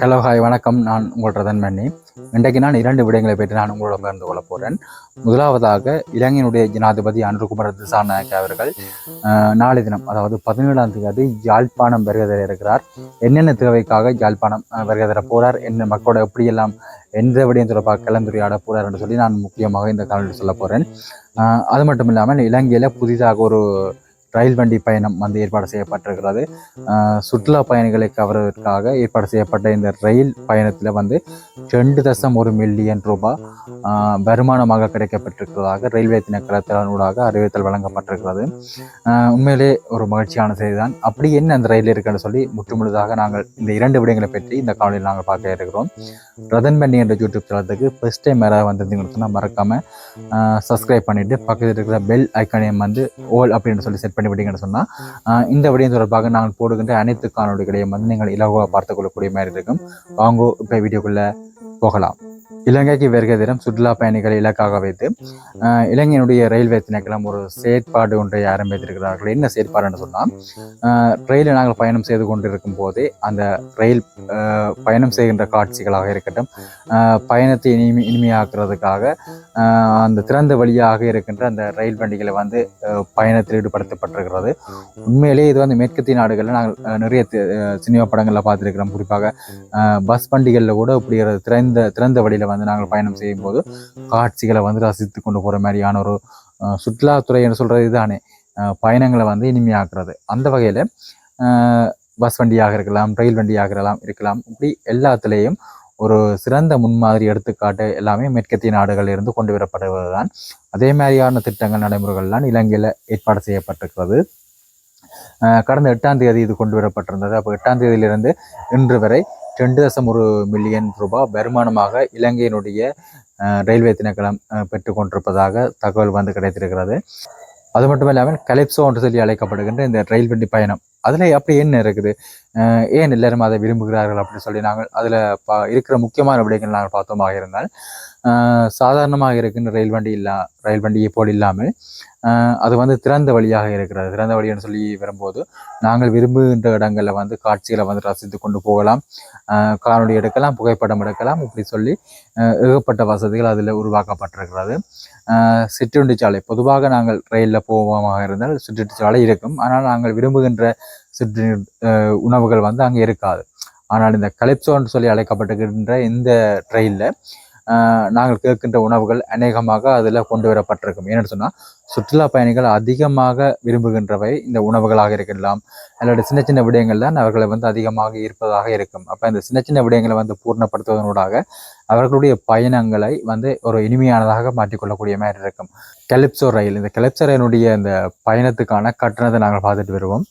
Hello hi வணக்கம். நான் உங்கள் ரதன் மன்னி. இன்றைக்கு நான் இரண்டு விடயங்களை பற்றி நான் உங்களோட பகிர்ந்து கொள்ளப் போகிறேன் முதலாவதாக இலங்கையினுடைய ஜனாதிபதி அனுருகுமார திசாநாயக் அவர்கள் அஹ், நாளை தினம் அதாவது பதினேழாம் தேதி யாழ்ப்பாணம் வருகை இருக்கிறார். என்னென்ன தேவைக்காக யாழ்ப்பாணம் வருகை தர போகிறார் என்ன மக்களோட எப்படியெல்லாம் எந்த விடயம் தொடர்பாக கலந்துரையாட போறார் என்று சொல்லி நான் முக்கியமாக இந்த காலையில் சொல்ல போகிறேன் அது மட்டும் இல்லாமல் இலங்கையில் புதிதாக ஒரு ரயில் வண்டி பயணம் வந்து ஏற்பாடு செய்யப்பட்டிருக்கிறது. சுற்றுலா பயணிகளை கவர்வதற்காக ஏற்பாடு செய்யப்பட்ட இந்த ரயில் பயணத்தில் வந்து ரெண்டு தசம் ஒரு மில்லியன் ரூபாய் வருமானமாக கிடைக்கப்பட்டிருக்கிறதாக ரயில்வே திணைக்களத்தினூடாக அறிவித்தல் வழங்கப்பட்டிருக்கிறது. உண்மையிலே ஒரு மகிழ்ச்சியான செய்திதான். அப்படி என்ன அந்த ரயில் இருக்குன்னு சொல்லி முற்றுமுழுதாக நாங்கள் இந்த இரண்டு விடயங்களை பற்றி இந்த காலையில் நாங்கள் பார்க்க இருக்கிறோம். ரதன் பண்ணி என்ற யூடியூப் தளத்துக்கு ஃபர்ஸ்ட் டைம் யாராவது வந்திருந்தீங்கன்னு சொன்னால் மறக்காம சப்ஸ்கிரைப் பண்ணிவிட்டு பக்கத்தில் இருக்கிற பெல் ஐக்கானையும் வந்து ஓல் அப்படின்னு சொல்லி செட் பண்ணி விட்டீங்கன்னு சொன்னால் இந்த விடயம் தொடர்பாக நாங்கள் போடுகின்ற அனைத்து காணொலிகளையும் வந்து நீங்கள் இலகுவாக பார்த்துக் கொள்ளக்கூடிய மாதிரி இருக்கும். வாங்கோ இப்போ வீடியோக்குள்ள போகலாம். இலங்கைக்கு வருகை தினம் சுற்றுலா பயணிகளை இலக்காக வைத்து இலங்கையினுடைய ரயில்வே திணைக்களம் ஒரு செயற்பாடு ஒன்றை ஆரம்பித்திருக்கிறார்கள். என்ன செயற்பாடுன்னு சொன்னால் ரயிலில் நாங்கள் பயணம் செய்து கொண்டிருக்கும் போதே அந்த ரயில் பயணம் செய்கின்ற காட்சிகளாக இருக்கட்டும் பயணத்தை இனிமை இனிமையாக்குறதுக்காக அந்த திறந்த வழியாக இருக்கின்ற அந்த ரயில் வண்டிகளை வந்து பயணத்தில் ஈடுபடுத்தப்பட்டிருக்கிறது. உண்மையிலேயே இது வந்து மேற்கத்திய நாடுகளில் நாங்கள் நிறைய சினிமா படங்களில் பார்த்துருக்கிறோம். குறிப்பாக பஸ் வண்டிகளில் கூட இப்படி திறந்த திறந்த வழியில் வந்து நாங்கள் பயணம் செய்யும்போது காட்சிகளை வந்து ரசித்து கொண்டு போகிற மாதிரியான ஒரு சுற்றுலாத்துறை என்று சொல்கிறது இதுதானே பயணங்களை வந்து இனிமையாக்குறது. அந்த வகையில் பஸ் வண்டியாக இருக்கலாம் ரயில் வண்டியாக இருக்கலாம் இருக்கலாம். இப்படி எல்லாத்துலேயும் ஒரு சிறந்த முன்மாதிரி எடுத்துக்காட்டு எல்லாமே மேற்கத்திய நாடுகளில் இருந்து கொண்டு வரப்படுவதுதான். அதே மாதிரியான திட்டங்கள் நடைமுறைகள்லாம் இலங்கையில் ஏற்பாடு செய்யப்பட்டிருக்கிறது. கடந்த எட்டாம் தேதி இது கொண்டு வரப்பட்டிருந்தது. அப்போ எட்டாம் தேதியிலிருந்து இன்று வரை ரெண்டு தசம் ஒரு மில்லியன் ரூபாய் வருமானமாக இலங்கையினுடைய ரயில்வே திணைக்களம் பெற்றுக்கொண்டிருப்பதாக தகவல் வந்து கிடைத்திருக்கிறது. அது மட்டும் இல்லாமல் கலிப்சோ என்று சொல்லி அழைக்கப்படுகின்ற இந்த ரயில் வண்டி பயணம். அதில் அப்படி என்ன இருக்குது? ஏன் எல்லாரும் அதை விரும்புகிறார்கள் அப்படின்னு சொல்லி நாங்கள் அதில் பா இருக்கிற முக்கியமான விடயங்கள் நாங்கள் பார்த்தோமாக இருந்தால் சாதாரணமாக இருக்கின்ற ரயில் வண்டி இல்லா ரயில் வண்டியை போல் இல்லாமல் அது வந்து திறந்த வழியாக இருக்கிறது. திறந்த வழின்னு சொல்லி வரும்போது நாங்கள் விரும்புகின்ற இடங்களில் வந்து காட்சிகளை வந்து ரசித்து கொண்டு போகலாம். காணொலி எடுக்கலாம் புகைப்படம் எடுக்கலாம் இப்படி சொல்லி ஏகப்பட்ட வசதிகள் அதில் உருவாக்கப்பட்டிருக்கிறது. சிற்றுண்டி சாலை பொதுவாக நாங்கள் ரயிலில் போவோமாக இருந்தால் சிற்றுண்டி சாலை இருக்கும். ஆனால் நாங்கள் விரும்புகின்ற சிற்று உணவுகள் வந்து அங்கே இருக்காது. ஆனால் இந்த கலிப்சோன்னு சொல்லி அழைக்கப்பட்டுகின்ற இந்த ட்ரெயினில் நாங்கள் கேட்கின்ற உணவுகள் அநேகமாக அதில் கொண்டு வரப்பட்டிருக்கும். ஏன்னு சொன்னால் சுற்றுலா பயணிகள் அதிகமாக விரும்புகின்றவை இந்த உணவுகளாக இருக்கலாம். அல்லது சின்ன சின்ன விடயங்கள் தான் அவர்களை வந்து அதிகமாக ஈர்ப்பதாக இருக்கும். அப்போ இந்த சின்ன சின்ன விடயங்களை வந்து பூர்ணப்படுத்துவதனூடாக அவர்களுடைய பயணங்களை வந்து ஒரு இனிமையானதாக மாற்றிக்கொள்ளக்கூடிய மாதிரி இருக்கும். கெலிப்சோ ரயில் இந்த கெலிப்சோ ரயிலுடைய இந்த பயணத்துக்கான கட்டணத்தை நாங்கள் பார்த்துட்டு வருவோம்.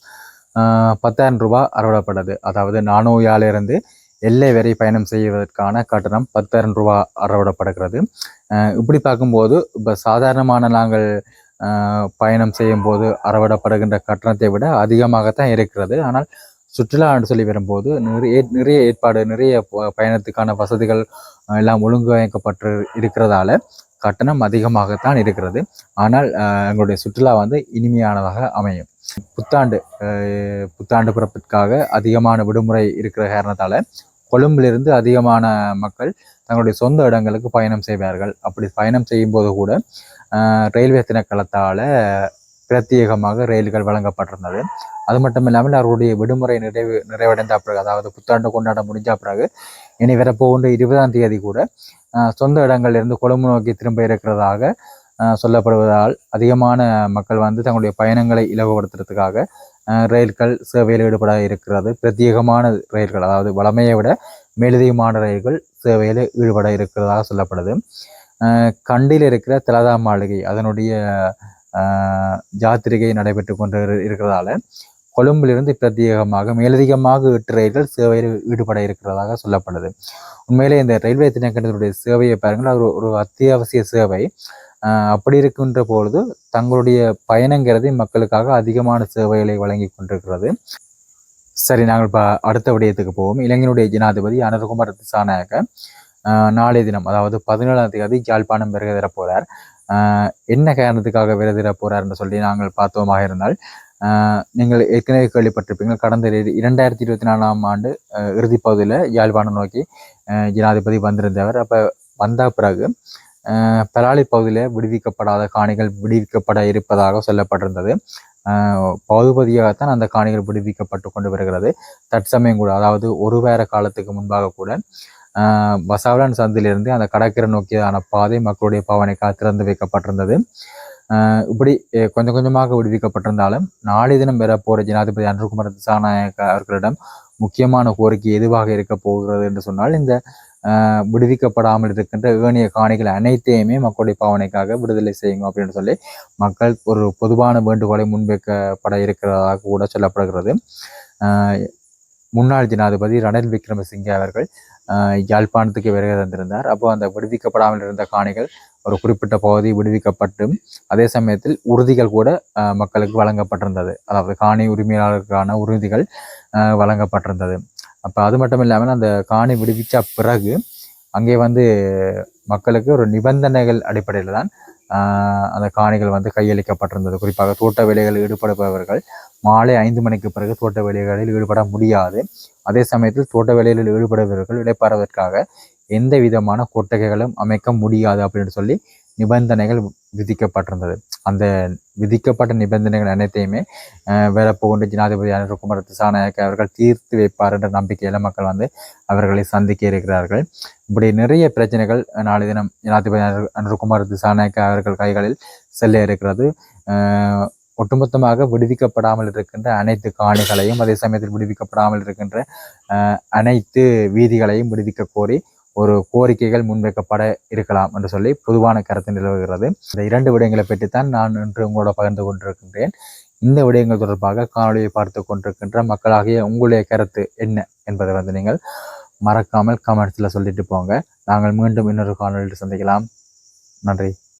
பத்தாயிரம் ரூபாய் அறுவடைப்படுது அதாவது நானோயாலிருந்து எல்லை வரை பயணம் செய்வதற்கான கட்டணம் பத்தாயிரம் ரூபா அறவிடப்படுகிறது. ஆஹ் இப்படி பார்க்கும்போது இப்போ சாதாரணமான நாங்கள் பயணம் செய்யும்போது அறவிடப்படுகின்ற கட்டணத்தை விட அதிகமாகத்தான் இருக்கிறது. ஆனால் சுற்றுலான்னு சொல்லி வரும்போது நிறைய நிறைய ஏற்பாடு நிறைய பயணத்துக்கான வசதிகள் எல்லாம் ஒழுங்கமைக்கப்பட்டு இருக்கிறதால கட்டணம் அதிகமாகத்தான் இருக்கிறது. ஆனால் அஹ், எங்களுடைய சுற்றுலா வந்து இனிமையானதாக அமையும். புத்தாண்டு புத்தாண்டு பிறப்பிற்காக அதிகமான விடுமுறை இருக்கிற காரணத்தால கொழும்பிலிருந்து அதிகமான மக்கள் தங்களுடைய சொந்த இடங்களுக்கு பயணம் செய்வார்கள். அப்படி பயணம் செய்யும்போது கூட ரயில்வே திணைக்களத்தால் பிரத்யேகமாக ரயில்கள் வழங்கப்பட்டிருந்தது. அது மட்டும் இல்லாமல் அவருடைய விடுமுறை நிறைவு நிறைவடைந்த பிறகு அதாவது புத்தாண்டு கொண்டாட முடிஞ்ச பிறகு இனி வரப்போகின்ற இருபதாம் தேதி கூட சொந்த இடங்களிலிருந்து கொழும்பு நோக்கி திரும்ப இருக்கிறதாக சொல்லப்படுவதால் அதிகமான மக்கள் வந்து தங்களுடைய பயணங்களை இலகுபடுத்துறதுக்காக ரயில்கள் சேவையில் ஈடுபட இருக்கிறது. பிரத்யேகமான ரயில்கள் அதாவது வளமையை விட மேலதிகமான ரயில்கள் சேவையில் ஈடுபட இருக்கிறதாக சொல்லப்படுது. கண்டியில் இருக்கிற தலதா மாளிகை அதனுடைய ஜாத்திரிகை நடைபெற்று கொண்டு இரு- இருக்கிறதால கொழும்பிலிருந்து பிரத்யேகமாக மேலதிகமாக எட்டு ரயில்கள் சேவையில் ஈடுபட இருக்கிறதாக சொல்லப்படுது. உண்மையிலே இந்த ரயில்வே திணைக்கண்டத்தினுடைய சேவையை பாருங்கள் ஒரு- ஒரு அத்தியாவசிய சேவை. அப்படி இருக்கின்ற பொழுது தங்களுடைய பயணங்கிறது மக்களுக்காக அதிகமான சேவைகளை வழங்கி கொண்டிருக்கிறது. சரி நாங்கள் இப்போ அடுத்த விடயத்துக்கு போவோம். இளைஞனுடைய ஜனாதிபதி அனந்தகுமார் திசாநாயக நாளைய தினம் அதாவது பதினேழாம் தேதி யாழ்ப்பாணம் விரதிட போகிறார் போறார். என்ன காரணத்துக்காக விரதிட போறாருன்னு சொல்லி நாங்கள் பார்த்தோமாக இருந்தால் ஆஹ் நீங்கள் ஏற்கனவே கேள்விப்பட்டிருப்பீங்க கடந்த இரண்டாயிரத்தி இருபத்தி நாலாம் ஆண்டு இறுதிப்பகுதியில் பகுதியில் யாழ்ப்பாணம் நோக்கி ஜனாதிபதி வந்திருந்தவர். அப்போ வந்த பிறகு பலாலி பகுதியில் விடுவிக்கப்படாத காணிகள் விடுவிக்கப்பட இருப்பதாக சொல்லப்பட்டிருந்தது. ஆஹ் பகுதியாகத்தான் அந்த காணிகள் விடுவிக்கப்பட்டு கொண்டு வருகிறது. தற்சமயம் கூட அதாவது ஒரு வார காலத்துக்கு முன்பாக கூட பசாவலான் சந்திலிருந்து அந்த கடற்கரை நோக்கியான பாதை மக்களுடைய பாவனைக்காக திறந்து வைக்கப்பட்டிருந்தது. இப்படி கொஞ்சம் கொஞ்சமாக விடுவிக்கப்பட்டிருந்தாலும் நாளை தினம் பெற போற ஜனாதிபதி அன்ருகுமார் திசாநாயக்க அவர்களிடம் முக்கியமான கோரிக்கை எதுவாக இருக்க போகிறது என்று சொன்னால் இந்த விடுவிக்கப்படாமல் இருக்கின்ற ஏனைய காணிகள் அனைத்தையுமே மக்களுடைய பாவனைக்காக விடுதலை செய்யுங்க அப்படின்னு சொல்லி மக்கள் ஒரு பொதுவான வேண்டுகோளை முன்வைக்கப்பட இருக்கிறதாக கூட சொல்லப்படுகிறது. முன்னாள் ஜனாதிபதி ரணில் விக்ரமசிங்கே அவர்கள் யாழ்ப்பாணத்துக்கு வருகை தந்திருந்தார். அப்போ அந்த விடுவிக்கப்படாமல் இருந்த காணிகள் ஒரு குறிப்பிட்ட பகுதி விடுவிக்கப்பட்டும். அதே சமயத்தில் உறுதிகள் கூட மக்களுக்கு வழங்கப்பட்டிருந்தது. அதாவது காணி உரிமையாளருக்கான உறுதிகள் வழங்கப்பட்டிருந்தது. அப்போ அது மட்டும் இல்லாமல் அந்த காணி விடுவிச்ச பிறகு அங்கே வந்து மக்களுக்கு ஒரு நிபந்தனைகள் அடிப்படையில் தான் அந்த காணிகள் வந்து கையளிக்கப்பட்டிருந்தது. குறிப்பாக தோட்ட வேலைகளில் ஈடுபடுபவர்கள் மாலை ஐந்து மணிக்கு பிறகு தோட்ட வேலைகளில் ஈடுபட முடியாது. அதே சமயத்தில் தோட்ட வேலைகளில் ஈடுபடுபவர்கள் இடைப்பாறுவதற்காக எந்த விதமான கொட்டகைகளும் அமைக்க முடியாது அப்படின்னு சொல்லி நிபந்தனைகள் விதிக்கப்பட்டிருந்தது. அந்த விதிக்கப்பட்ட நிபந்தனைகள் அனைத்தையுமே ஆஹ் வரப்போகின்ற ஜனாதிபதி அனுரகுமார் திசாநாயக்க அவர்கள் தீர்த்து வைப்பார் என்ற நம்பிக்கையில மக்கள் வந்து அவர்களை சந்திக்க இருக்கிறார்கள். இப்படி நிறைய பிரச்சனைகள் நாளை தினம் ஜனாதிபதி அனுரகுமார் திசாநாயக்க அவர்கள் கைகளில் செல்ல இருக்கிறது. ஒட்டுமொத்தமாக விடுவிக்கப்படாமல் இருக்கின்ற அனைத்து காணிகளையும் அதே சமயத்தில் விடுவிக்கப்படாமல் இருக்கின்ற அனைத்து வீதிகளையும் விடுவிக்க கோரி ஒரு கோரிக்கைகள் முன்வைக்கப்பட இருக்கலாம் என்று சொல்லி பொதுவான கருத்து நிலவுகிறது. இந்த இரண்டு விடயங்களை பற்றித்தான் நான் இன்று உங்களோட பகிர்ந்து கொண்டிருக்கின்றேன். இந்த விடயங்கள் தொடர்பாக காணொலியை பார்த்து கொண்டிருக்கின்ற மக்களாகிய உங்களுடைய கருத்து என்ன என்பதை வந்து நீங்கள் மறக்காமல் கமெண்ட்ஸில் சொல்லிட்டு போங்க. நாங்கள் மீண்டும் இன்னொரு காணொலியில் சந்திக்கலாம். நன்றி.